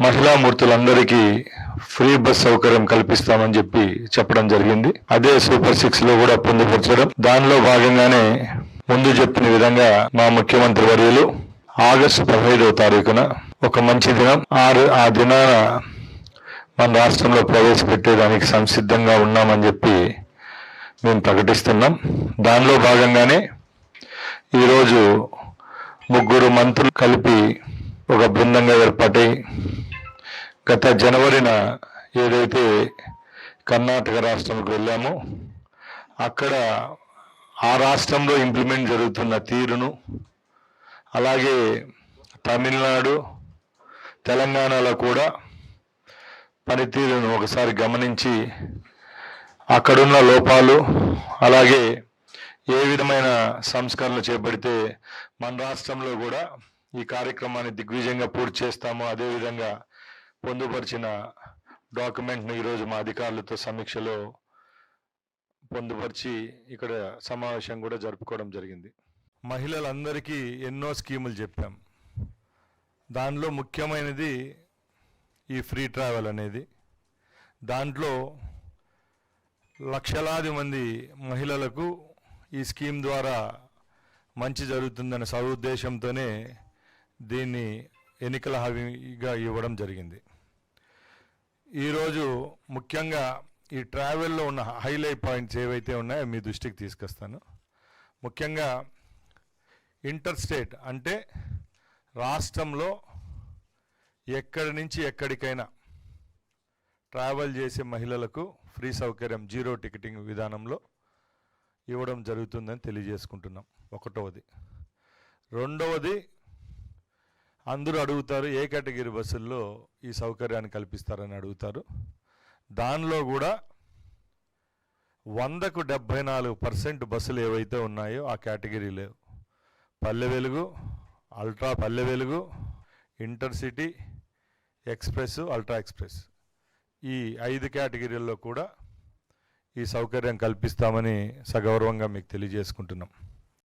మహిళామూర్తులందరికీ free bus సౌకర్యం కల్పిస్తామని చెప్పి చెప్పడం జరిగింది. అదే సూపర్ సిక్స్లో కూడా పొందుపరచడం. దానిలో భాగంగానే ముందు చెప్పిన విధంగా మా ముఖ్యమంత్రి వర్యులు ఆగస్టు పదహైదవ తారీఖున ఒక మంచి దినం. ఆరు ఆ దినాన మన రాష్ట్రంలో ప్రవేశపెట్టేదానికి సంసిద్ధంగా ఉన్నామని చెప్పి మేము ప్రకటిస్తున్నాం. దానిలో భాగంగానే ఈరోజు ముగ్గురు మంత్రులు కలిపి ఒక బృందంగా ఏర్పాటై గత జనవరిన ఏదైతే కర్ణాటక రాష్ట్రంకి వెళ్ళామో అక్కడ ఆ రాష్ట్రంలో ఇంప్లిమెంట్ జరుగుతున్న తీరును అలాగే తమిళనాడు తెలంగాణలో కూడా పనితీరును ఒకసారి గమనించి అక్కడున్న లోపాలు అలాగే ఏ విధమైన సంస్కరణలు చేపడితే మన రాష్ట్రంలో కూడా ఈ కార్యక్రమాన్ని దిగ్విజయంగా పూర్తి చేస్తామో అదేవిధంగా పొందుపరిచిన డాక్యుమెంట్ను ఈరోజు మా అధికారులతో సమీక్షలో పొందుపరిచి ఇక్కడ సమావేశం కూడా జరుపుకోవడం జరిగింది. మహిళలందరికీ ఎన్నో స్కీములు చెప్పాం. దానిలో ముఖ్యమైనది ఈ ఫ్రీ ట్రావెల్ అనేది. దాంట్లో లక్షలాది మంది మహిళలకు ఈ స్కీమ్ ద్వారా మంచి జరుగుతుందనే సదుద్దేశంతోనే దీన్ని ఎన్నికల హామీగా ఇవ్వడం జరిగింది. ఈరోజు ముఖ్యంగా ఈ ట్రావెల్లో ఉన్న హైలైట్ పాయింట్స్ ఏవైతే ఉన్నాయో మీ దృష్టికి తీసుకొస్తాను. ముఖ్యంగా ఇంటర్ స్టేట్ అంటే రాష్ట్రంలో ఎక్కడి నుంచి ఎక్కడికైనా ట్రావెల్ చేసే మహిళలకు ఫ్రీ సౌకర్యం జీరో టికెటింగ్ విధానంలో ఇవ్వడం జరుగుతుందని తెలియజేసుకుంటున్నాం. ఒకటవది. రెండవది అందరూ అడుగుతారు ఏ కేటగిరీ బస్సుల్లో ఈ సౌకర్యాన్ని కల్పిస్తారని అడుగుతారు. దానిలో కూడా వందకు డెబ్భై నాలుగు పర్సెంట్ బస్సులు ఏవైతే ఉన్నాయో ఆ కేటగిరీలో Palle Velugu ultra Palle Velugu intercity express ultra express. ఈ ఐదు కేటగిరీల్లో కూడా ఈ సౌకర్యం కల్పిస్తామని సగౌరవంగా మీకు తెలియజేసుకుంటున్నాం.